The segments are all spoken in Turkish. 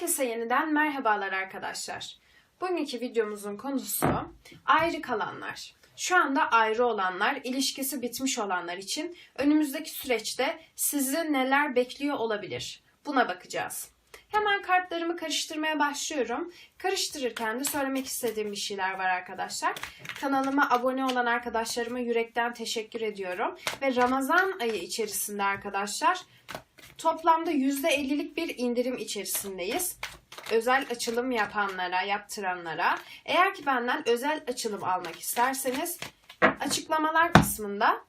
Herkese yeniden merhabalar arkadaşlar. Bugünkü videomuzun konusu ayrı kalanlar. Şu anda ayrı olanlar, ilişkisi bitmiş olanlar için önümüzdeki süreçte sizi neler bekliyor olabilir? Buna bakacağız. Hemen kartlarımı karıştırmaya başlıyorum. Karıştırırken de söylemek istediğim bir şeyler var arkadaşlar. Kanalıma abone olan arkadaşlarıma yürekten teşekkür ediyorum. Ve Ramazan ayı içerisinde arkadaşlar Toplamda %50'lik bir indirim içerisindeyiz. Özel açılım yapanlara, yaptıranlara. Eğer ki benden özel açılım almak isterseniz açıklamalar kısmında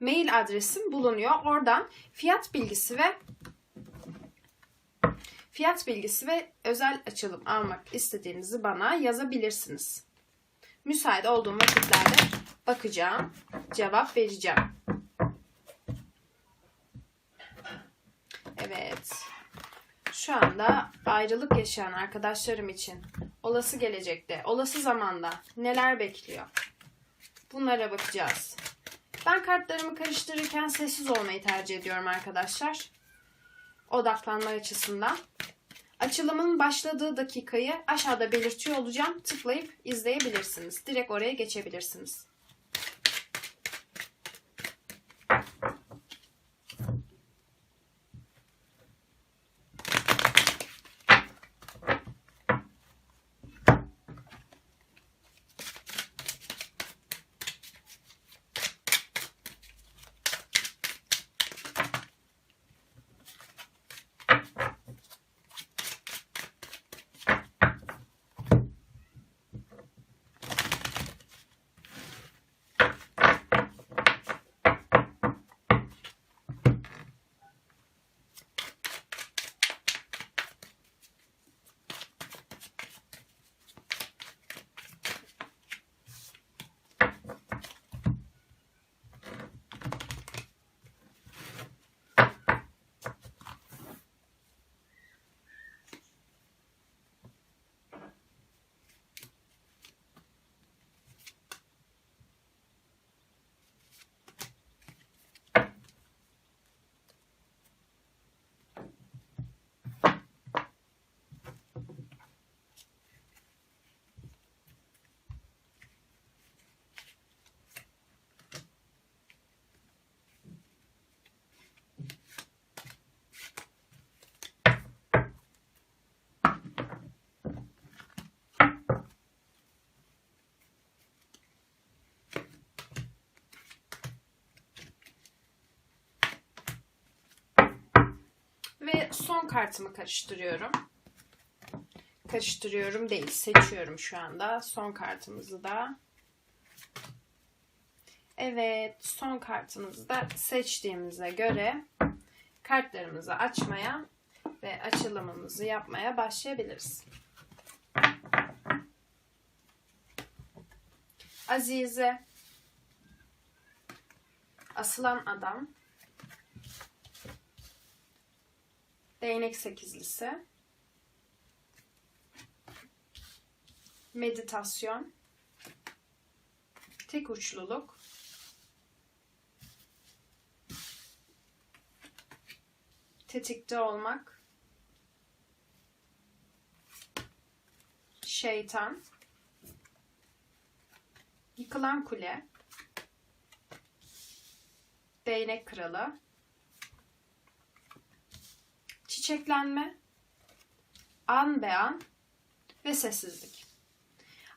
mail adresim bulunuyor. Oradan fiyat bilgisi ve fiyat bilgisi ve özel açılım almak istediğinizi bana yazabilirsiniz. Müsait olduğum vakitlerde bakacağım, cevap vereceğim. Evet. Şu anda ayrılık yaşayan arkadaşlarım için olası gelecekte, olası zamanda neler bekliyor? Bunlara bakacağız. Ben kartlarımı karıştırırken sessiz olmayı tercih ediyorum arkadaşlar. Odaklanma açısından. Açılımın başladığı dakikayı aşağıda belirtiyor olacağım. Tıklayıp izleyebilirsiniz. Direkt oraya geçebilirsiniz. Ve son kartımı karıştırıyorum. Karıştırıyorum değil, seçiyorum şu anda. Son kartımızı da. Evet, son kartımızı da seçtiğimize göre kartlarımızı açmaya ve açılımımızı yapmaya başlayabiliriz. Azize, asılan adam, Değnek sekizlisi. Meditasyon. Tek uçluluk. Tetikte olmak. Şeytan. Yıkılan kule. Değnek kralı çiçeklenme, an be an ve sessizlik.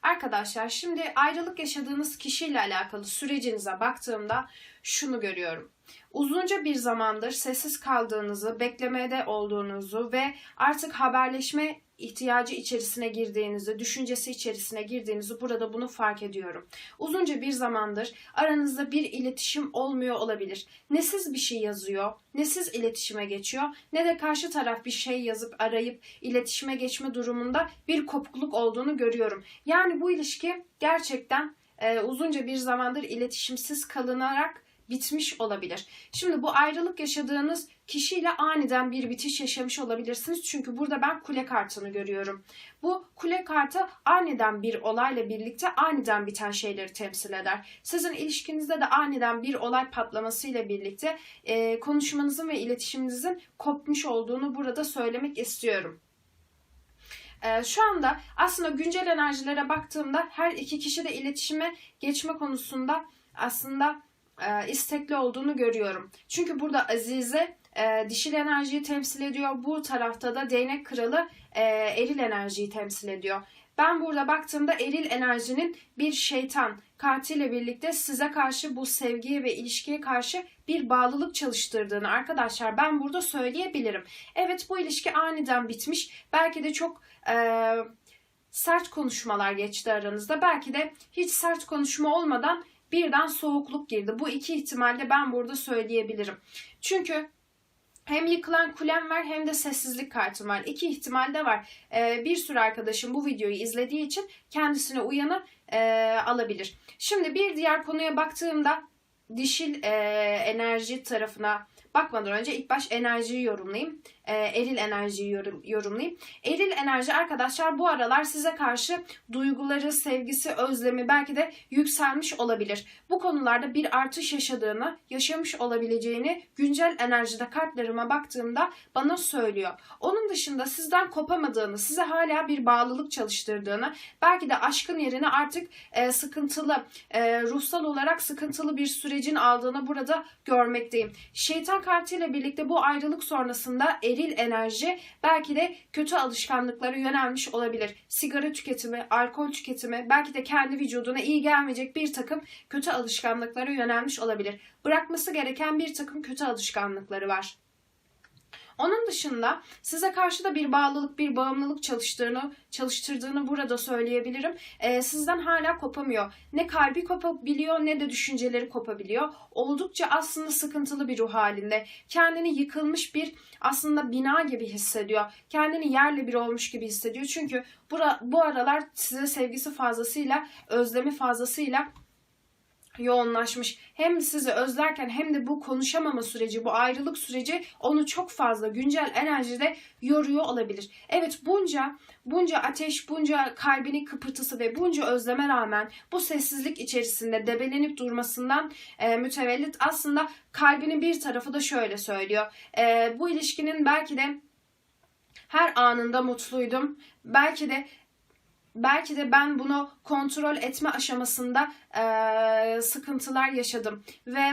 Arkadaşlar şimdi ayrılık yaşadığınız kişiyle alakalı sürecinize baktığımda şunu görüyorum. Uzunca bir zamandır sessiz kaldığınızı, beklemede olduğunuzu ve artık haberleşme ihtiyacı içerisine girdiğinizi, düşüncesi içerisine girdiğinizi burada bunu fark ediyorum. Uzunca bir zamandır aranızda bir iletişim olmuyor olabilir. Ne siz bir şey yazıyor, ne siz iletişime geçiyor, ne de karşı taraf bir şey yazıp arayıp iletişime geçme durumunda bir kopukluk olduğunu görüyorum. Yani bu ilişki gerçekten e, uzunca bir zamandır iletişimsiz kalınarak bitmiş olabilir. Şimdi bu ayrılık yaşadığınız kişiyle aniden bir bitiş yaşamış olabilirsiniz. Çünkü burada ben kule kartını görüyorum. Bu kule kartı aniden bir olayla birlikte aniden biten şeyleri temsil eder. Sizin ilişkinizde de aniden bir olay patlamasıyla birlikte e, konuşmanızın ve iletişiminizin kopmuş olduğunu burada söylemek istiyorum. Ee, şu anda aslında güncel enerjilere baktığımda her iki kişi de iletişime geçme konusunda aslında e, istekli olduğunu görüyorum. Çünkü burada Azize e, dişil enerjiyi temsil ediyor. Bu tarafta da değnek kralı e, eril enerjiyi temsil ediyor. Ben burada baktığımda eril enerjinin bir şeytan kartıyla birlikte size karşı bu sevgiye ve ilişkiye karşı bir bağlılık çalıştırdığını arkadaşlar ben burada söyleyebilirim. Evet bu ilişki aniden bitmiş. Belki de çok e, sert konuşmalar geçti aranızda. Belki de hiç sert konuşma olmadan birden soğukluk girdi. Bu iki ihtimalle ben burada söyleyebilirim. Çünkü hem yıkılan kulem var hem de sessizlik kartım var. İki ihtimal de var. Ee, bir sürü arkadaşım bu videoyu izlediği için kendisine uyanı e, alabilir. Şimdi bir diğer konuya baktığımda dişil e, enerji tarafına bakmadan önce ilk baş enerjiyi yorumlayayım. E, eril enerjiyi yorum, yorumlayayım. Eril enerji arkadaşlar bu aralar size karşı duyguları, sevgisi, özlemi belki de yükselmiş olabilir. Bu konularda bir artış yaşadığını, yaşamış olabileceğini güncel enerjide kartlarıma baktığımda bana söylüyor. Onun dışında sizden kopamadığını, size hala bir bağlılık çalıştırdığını, belki de aşkın yerine artık e, sıkıntılı, e, ruhsal olarak sıkıntılı bir sürecin aldığını burada görmekteyim. Şeytan kartıyla birlikte bu ayrılık sonrasında eril enerji belki de kötü alışkanlıklara yönelmiş olabilir. Sigara tüketimi, alkol tüketimi, belki de kendi vücuduna iyi gelmeyecek bir takım kötü alışkanlıklara yönelmiş olabilir. Bırakması gereken bir takım kötü alışkanlıkları var. Onun dışında size karşı da bir bağlılık, bir bağımlılık çalıştığını, çalıştırdığını burada söyleyebilirim. Ee, sizden hala kopamıyor. Ne kalbi kopabiliyor ne de düşünceleri kopabiliyor. Oldukça aslında sıkıntılı bir ruh halinde. Kendini yıkılmış bir aslında bina gibi hissediyor. Kendini yerle bir olmuş gibi hissediyor. Çünkü bura, bu aralar size sevgisi fazlasıyla, özlemi fazlasıyla yoğunlaşmış. Hem sizi özlerken hem de bu konuşamama süreci, bu ayrılık süreci onu çok fazla güncel enerjide yoruyor olabilir. Evet bunca bunca ateş, bunca kalbinin kıpırtısı ve bunca özleme rağmen bu sessizlik içerisinde debelenip durmasından e, mütevellit aslında kalbinin bir tarafı da şöyle söylüyor. E, bu ilişkinin belki de her anında mutluydum. Belki de belki de ben bunu kontrol etme aşamasında e, sıkıntılar yaşadım ve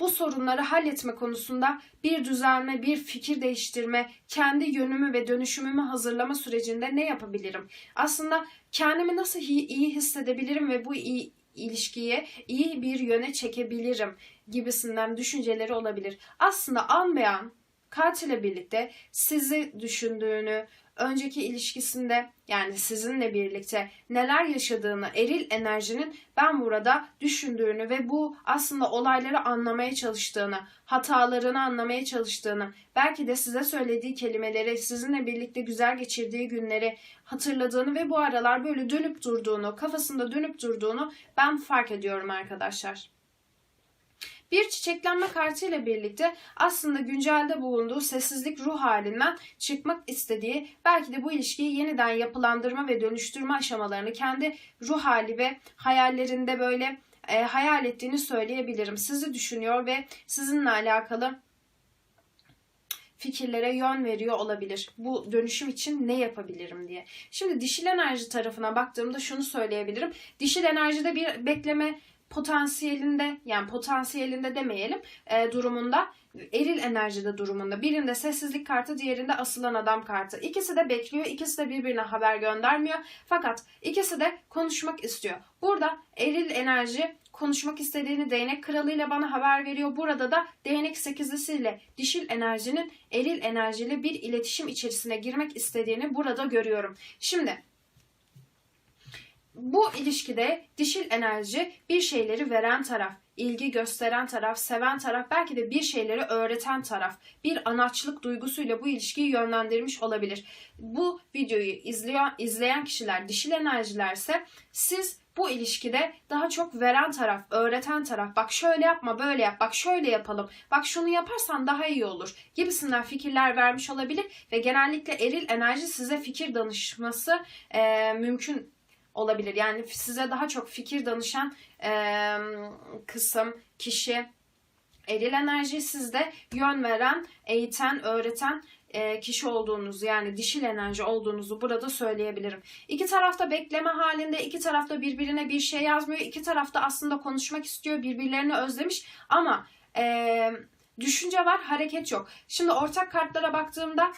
bu sorunları halletme konusunda bir düzelme, bir fikir değiştirme, kendi yönümü ve dönüşümümü hazırlama sürecinde ne yapabilirim? Aslında kendimi nasıl iyi, hissedebilirim ve bu iyi, ilişkiyi iyi bir yöne çekebilirim gibisinden düşünceleri olabilir. Aslında an be an kart ile birlikte sizi düşündüğünü, önceki ilişkisinde yani sizinle birlikte neler yaşadığını eril enerjinin ben burada düşündüğünü ve bu aslında olayları anlamaya çalıştığını, hatalarını anlamaya çalıştığını, belki de size söylediği kelimeleri, sizinle birlikte güzel geçirdiği günleri hatırladığını ve bu aralar böyle dönüp durduğunu, kafasında dönüp durduğunu ben fark ediyorum arkadaşlar. Bir çiçeklenme kartıyla birlikte aslında güncelde bulunduğu sessizlik ruh halinden çıkmak istediği, belki de bu ilişkiyi yeniden yapılandırma ve dönüştürme aşamalarını kendi ruh hali ve hayallerinde böyle e, hayal ettiğini söyleyebilirim. Sizi düşünüyor ve sizinle alakalı fikirlere yön veriyor olabilir. Bu dönüşüm için ne yapabilirim diye. Şimdi dişil enerji tarafına baktığımda şunu söyleyebilirim. Dişil enerjide bir bekleme potansiyelinde yani potansiyelinde demeyelim e, durumunda eril enerjide durumunda. Birinde sessizlik kartı, diğerinde asılan adam kartı. İkisi de bekliyor, ikisi de birbirine haber göndermiyor. Fakat ikisi de konuşmak istiyor. Burada eril enerji konuşmak istediğini değnek kralıyla bana haber veriyor. Burada da değnek sekizlisiyle dişil enerjinin eril enerjiyle bir iletişim içerisine girmek istediğini burada görüyorum. Şimdi bu ilişkide dişil enerji bir şeyleri veren taraf, ilgi gösteren taraf, seven taraf, belki de bir şeyleri öğreten taraf, bir anaçlık duygusuyla bu ilişkiyi yönlendirmiş olabilir. Bu videoyu izleyen, izleyen kişiler dişil enerjilerse siz bu ilişkide daha çok veren taraf, öğreten taraf, bak şöyle yapma, böyle yap, bak şöyle yapalım, bak şunu yaparsan daha iyi olur gibisinden fikirler vermiş olabilir ve genellikle eril enerji size fikir danışması e, mümkün olabilir. Yani size daha çok fikir danışan e, kısım, kişi, eril enerji sizde yön veren, eğiten, öğreten kişi olduğunuzu yani dişil enerji olduğunuzu burada söyleyebilirim. İki tarafta bekleme halinde, iki tarafta birbirine bir şey yazmıyor, iki tarafta aslında konuşmak istiyor, birbirlerini özlemiş ama e, düşünce var, hareket yok. Şimdi ortak kartlara baktığımda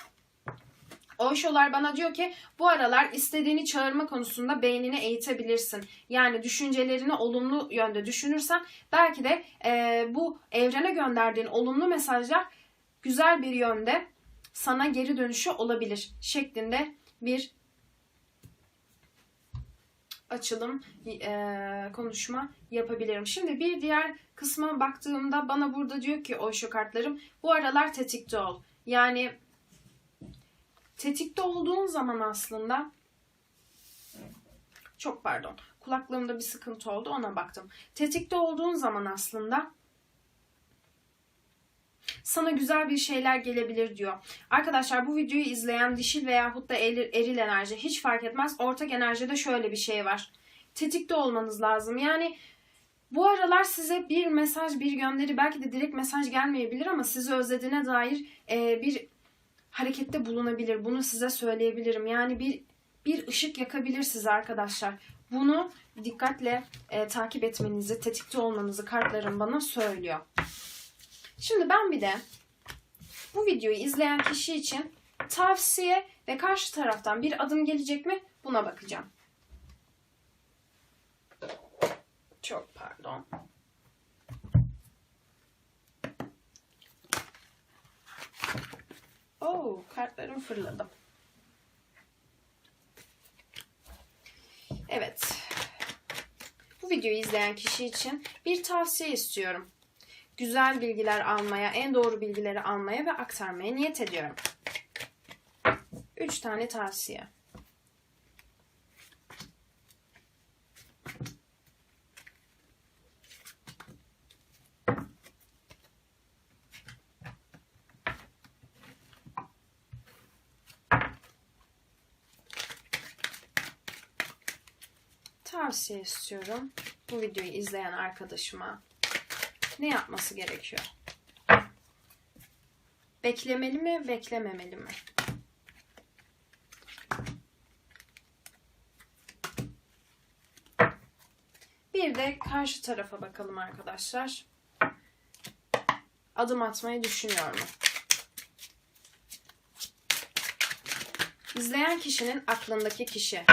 Oysholar bana diyor ki bu aralar istediğini çağırma konusunda beynini eğitebilirsin. Yani düşüncelerini olumlu yönde düşünürsen belki de e, bu evrene gönderdiğin olumlu mesajlar güzel bir yönde sana geri dönüşü olabilir şeklinde bir açılım e, konuşma yapabilirim. Şimdi bir diğer kısma baktığımda bana burada diyor ki Osho kartlarım bu aralar tetikte ol. Yani tetikte olduğun zaman aslında çok pardon kulaklığımda bir sıkıntı oldu ona baktım. Tetikte olduğun zaman aslında sana güzel bir şeyler gelebilir diyor. Arkadaşlar bu videoyu izleyen dişil veyahut da eril, enerji hiç fark etmez. Ortak enerjide şöyle bir şey var. Tetikte olmanız lazım. Yani bu aralar size bir mesaj, bir gönderi belki de direkt mesaj gelmeyebilir ama sizi özlediğine dair e, bir harekette bulunabilir. Bunu size söyleyebilirim. Yani bir bir ışık yakabilir size arkadaşlar. Bunu dikkatle e, takip etmenizi, tetikte olmanızı kartlarım bana söylüyor. Şimdi ben bir de bu videoyu izleyen kişi için tavsiye ve karşı taraftan bir adım gelecek mi buna bakacağım. Çok pardon. Oo, kartlarım fırladı. Evet. Bu videoyu izleyen kişi için bir tavsiye istiyorum. Güzel bilgiler almaya, en doğru bilgileri almaya ve aktarmaya niyet ediyorum. 3 tane tavsiye. Tavsiye istiyorum bu videoyu izleyen arkadaşıma. Ne yapması gerekiyor? Beklemeli mi, beklememeli mi? Bir de karşı tarafa bakalım arkadaşlar. Adım atmayı düşünüyor mu? İzleyen kişinin aklındaki kişi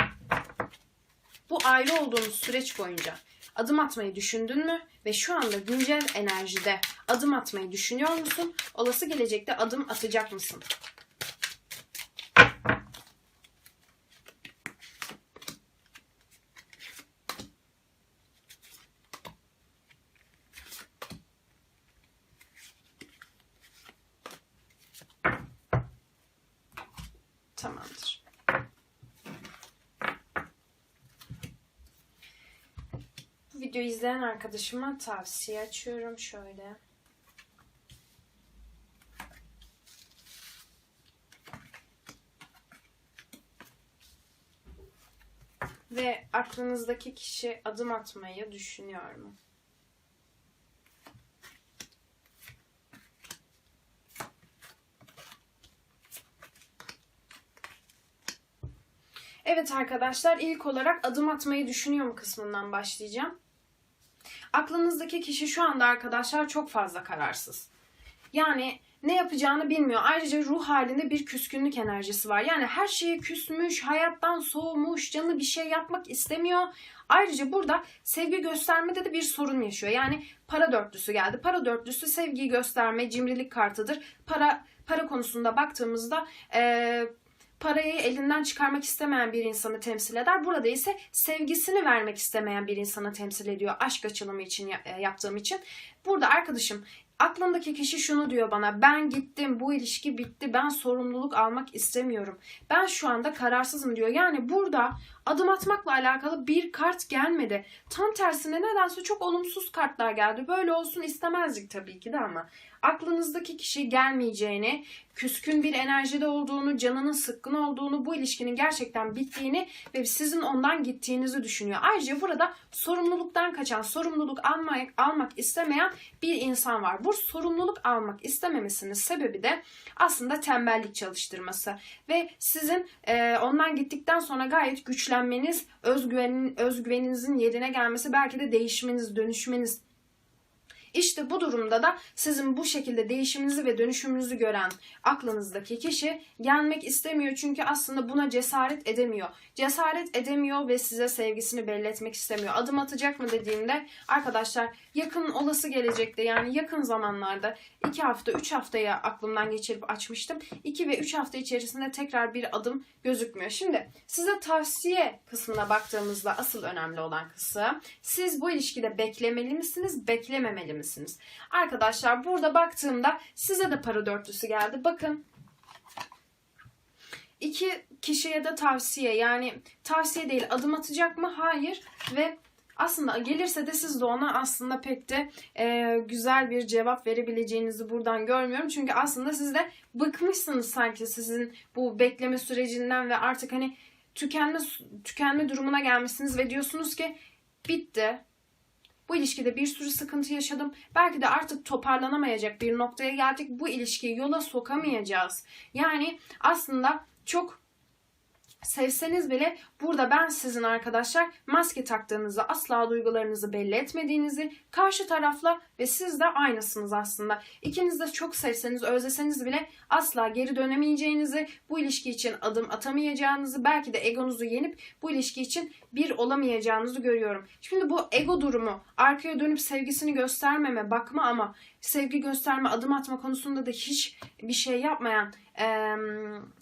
bu ayrı olduğunuz süreç boyunca adım atmayı düşündün mü ve şu anda güncel enerjide adım atmayı düşünüyor musun? Olası gelecekte adım atacak mısın? Bu videoyu izleyen arkadaşıma tavsiye açıyorum şöyle. Ve aklınızdaki kişi adım atmayı düşünüyor mu? Evet arkadaşlar ilk olarak adım atmayı düşünüyor mu kısmından başlayacağım. Aklınızdaki kişi şu anda arkadaşlar çok fazla kararsız. Yani ne yapacağını bilmiyor. Ayrıca ruh halinde bir küskünlük enerjisi var. Yani her şeye küsmüş, hayattan soğumuş, canı bir şey yapmak istemiyor. Ayrıca burada sevgi göstermede de bir sorun yaşıyor. Yani para dörtlüsü geldi. Para dörtlüsü sevgiyi gösterme, cimrilik kartıdır. Para para konusunda baktığımızda ee, parayı elinden çıkarmak istemeyen bir insanı temsil eder. Burada ise sevgisini vermek istemeyen bir insanı temsil ediyor. Aşk açılımı için yaptığım için. Burada arkadaşım aklındaki kişi şunu diyor bana. Ben gittim, bu ilişki bitti. Ben sorumluluk almak istemiyorum. Ben şu anda kararsızım diyor. Yani burada adım atmakla alakalı bir kart gelmedi. Tam tersine nedense çok olumsuz kartlar geldi. Böyle olsun istemezdik tabii ki de ama aklınızdaki kişi gelmeyeceğini, küskün bir enerjide olduğunu, canının sıkkın olduğunu, bu ilişkinin gerçekten bittiğini ve sizin ondan gittiğinizi düşünüyor. Ayrıca burada sorumluluktan kaçan, sorumluluk almak, almak istemeyen bir insan var. Bu sorumluluk almak istememesinin sebebi de aslında tembellik çalıştırması ve sizin e, ondan gittikten sonra gayet güçlenmeniz, özgüvenin, özgüveninizin yerine gelmesi, belki de değişmeniz, dönüşmeniz işte bu durumda da sizin bu şekilde değişiminizi ve dönüşümünüzü gören aklınızdaki kişi gelmek istemiyor çünkü aslında buna cesaret edemiyor. Cesaret edemiyor ve size sevgisini belli etmek istemiyor. Adım atacak mı dediğimde arkadaşlar yakın olası gelecekte yani yakın zamanlarda 2 hafta 3 haftaya aklımdan geçirip açmıştım. 2 ve 3 hafta içerisinde tekrar bir adım gözükmüyor. Şimdi size tavsiye kısmına baktığımızda asıl önemli olan kısım siz bu ilişkide beklemeli misiniz, beklememeli misiniz? Arkadaşlar burada baktığımda size de para dörtlüsü geldi. Bakın iki kişiye de tavsiye yani tavsiye değil adım atacak mı? Hayır ve aslında gelirse de siz de ona aslında pek de e, güzel bir cevap verebileceğinizi buradan görmüyorum. Çünkü aslında siz de bıkmışsınız sanki sizin bu bekleme sürecinden ve artık hani tükenme tükenme durumuna gelmişsiniz ve diyorsunuz ki bitti. Bu ilişkide bir sürü sıkıntı yaşadım. Belki de artık toparlanamayacak bir noktaya geldik. Bu ilişkiyi yola sokamayacağız. Yani aslında çok sevseniz bile burada ben sizin arkadaşlar maske taktığınızı, asla duygularınızı belli etmediğinizi, karşı tarafla ve siz de aynısınız aslında. İkiniz de çok sevseniz, özleseniz bile asla geri dönemeyeceğinizi, bu ilişki için adım atamayacağınızı, belki de egonuzu yenip bu ilişki için bir olamayacağınızı görüyorum. Şimdi bu ego durumu, arkaya dönüp sevgisini göstermeme, bakma ama sevgi gösterme, adım atma konusunda da hiç bir şey yapmayan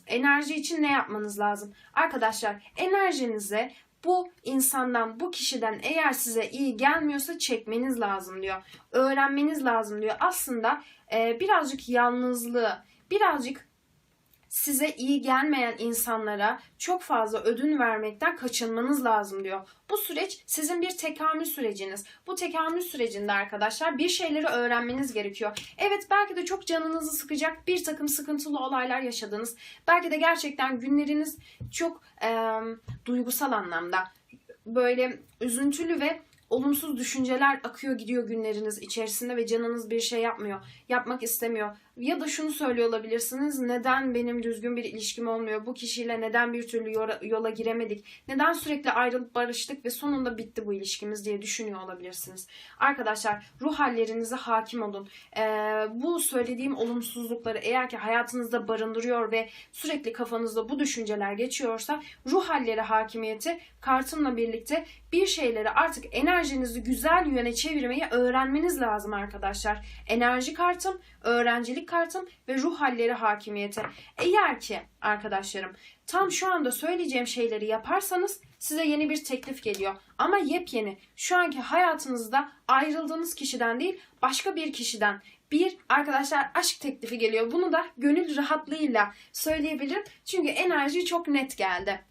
enerji için ne yapmanız lazım? Arkadaşlar enerjinize bu insandan, bu kişiden eğer size iyi gelmiyorsa çekmeniz lazım diyor. Öğrenmeniz lazım diyor. Aslında e, birazcık yalnızlığı, birazcık size iyi gelmeyen insanlara çok fazla ödün vermekten kaçınmanız lazım diyor. Bu süreç sizin bir tekamül süreciniz. Bu tekamül sürecinde arkadaşlar bir şeyleri öğrenmeniz gerekiyor. Evet belki de çok canınızı sıkacak bir takım sıkıntılı olaylar yaşadınız. Belki de gerçekten günleriniz çok e, duygusal anlamda böyle üzüntülü ve olumsuz düşünceler akıyor gidiyor günleriniz içerisinde ve canınız bir şey yapmıyor. Yapmak istemiyor. Ya da şunu söylüyor olabilirsiniz. Neden benim düzgün bir ilişkim olmuyor? Bu kişiyle neden bir türlü yola, giremedik? Neden sürekli ayrılıp barıştık ve sonunda bitti bu ilişkimiz diye düşünüyor olabilirsiniz. Arkadaşlar ruh hallerinize hakim olun. Ee, bu söylediğim olumsuzlukları eğer ki hayatınızda barındırıyor ve sürekli kafanızda bu düşünceler geçiyorsa ruh halleri hakimiyeti kartımla birlikte bir şeyleri artık enerjinizi güzel yöne çevirmeyi öğrenmeniz lazım arkadaşlar. Enerji kartım, öğrencilik kartım ve ruh halleri hakimiyeti. Eğer ki arkadaşlarım tam şu anda söyleyeceğim şeyleri yaparsanız size yeni bir teklif geliyor. Ama yepyeni şu anki hayatınızda ayrıldığınız kişiden değil başka bir kişiden bir arkadaşlar aşk teklifi geliyor. Bunu da gönül rahatlığıyla söyleyebilirim. Çünkü enerji çok net geldi.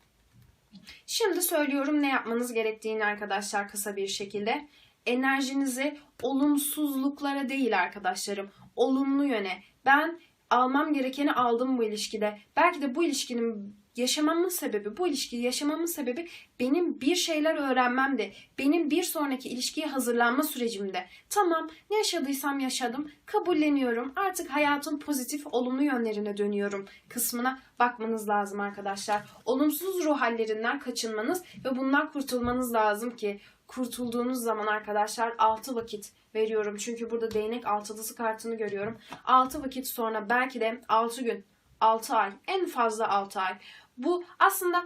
Şimdi söylüyorum ne yapmanız gerektiğini arkadaşlar kısa bir şekilde. Enerjinizi olumsuzluklara değil arkadaşlarım, olumlu yöne. Ben almam gerekeni aldım bu ilişkide. Belki de bu ilişkinin yaşamamın sebebi, bu ilişkiyi yaşamamın sebebi benim bir şeyler öğrenmemdi. Benim bir sonraki ilişkiye hazırlanma sürecimde. Tamam ne yaşadıysam yaşadım, kabulleniyorum. Artık hayatın pozitif, olumlu yönlerine dönüyorum kısmına bakmanız lazım arkadaşlar. Olumsuz ruh hallerinden kaçınmanız ve bundan kurtulmanız lazım ki kurtulduğunuz zaman arkadaşlar 6 vakit veriyorum. Çünkü burada değnek altılısı kartını görüyorum. 6 vakit sonra belki de 6 gün 6 ay en fazla 6 ay. Bu aslında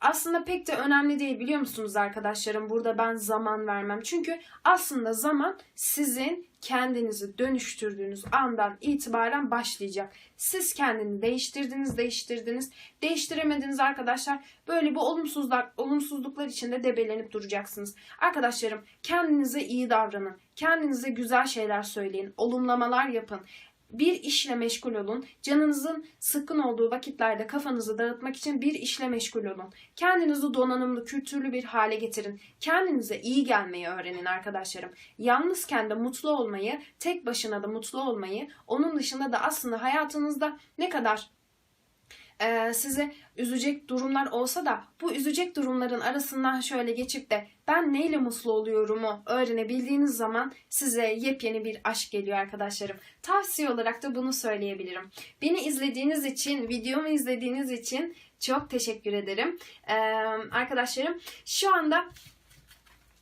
aslında pek de önemli değil biliyor musunuz arkadaşlarım? Burada ben zaman vermem. Çünkü aslında zaman sizin kendinizi dönüştürdüğünüz andan itibaren başlayacak. Siz kendini değiştirdiniz, değiştirdiniz. Değiştiremediniz arkadaşlar. Böyle bu olumsuzluklar, olumsuzluklar içinde debelenip duracaksınız. Arkadaşlarım kendinize iyi davranın. Kendinize güzel şeyler söyleyin. Olumlamalar yapın bir işle meşgul olun. Canınızın sıkkın olduğu vakitlerde kafanızı dağıtmak için bir işle meşgul olun. Kendinizi donanımlı, kültürlü bir hale getirin. Kendinize iyi gelmeyi öğrenin arkadaşlarım. Yalnızken de mutlu olmayı, tek başına da mutlu olmayı, onun dışında da aslında hayatınızda ne kadar e, sizi üzecek durumlar olsa da bu üzecek durumların arasından şöyle geçip de ben neyle mutlu oluyorumu öğrenebildiğiniz zaman size yepyeni bir aşk geliyor arkadaşlarım. Tavsiye olarak da bunu söyleyebilirim. Beni izlediğiniz için, videomu izlediğiniz için çok teşekkür ederim. Ee, arkadaşlarım şu anda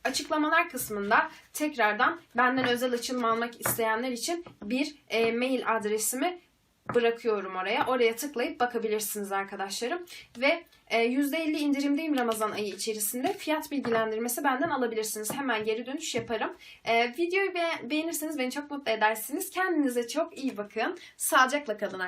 açıklamalar kısmında tekrardan benden özel açılım almak isteyenler için bir e, mail adresimi bırakıyorum oraya. Oraya tıklayıp bakabilirsiniz arkadaşlarım. Ve e, %50 indirimdeyim Ramazan ayı içerisinde. Fiyat bilgilendirmesi benden alabilirsiniz. Hemen geri dönüş yaparım. E, videoyu be- beğenirseniz beni çok mutlu edersiniz. Kendinize çok iyi bakın. Sağlıcakla kalın arkadaşlar.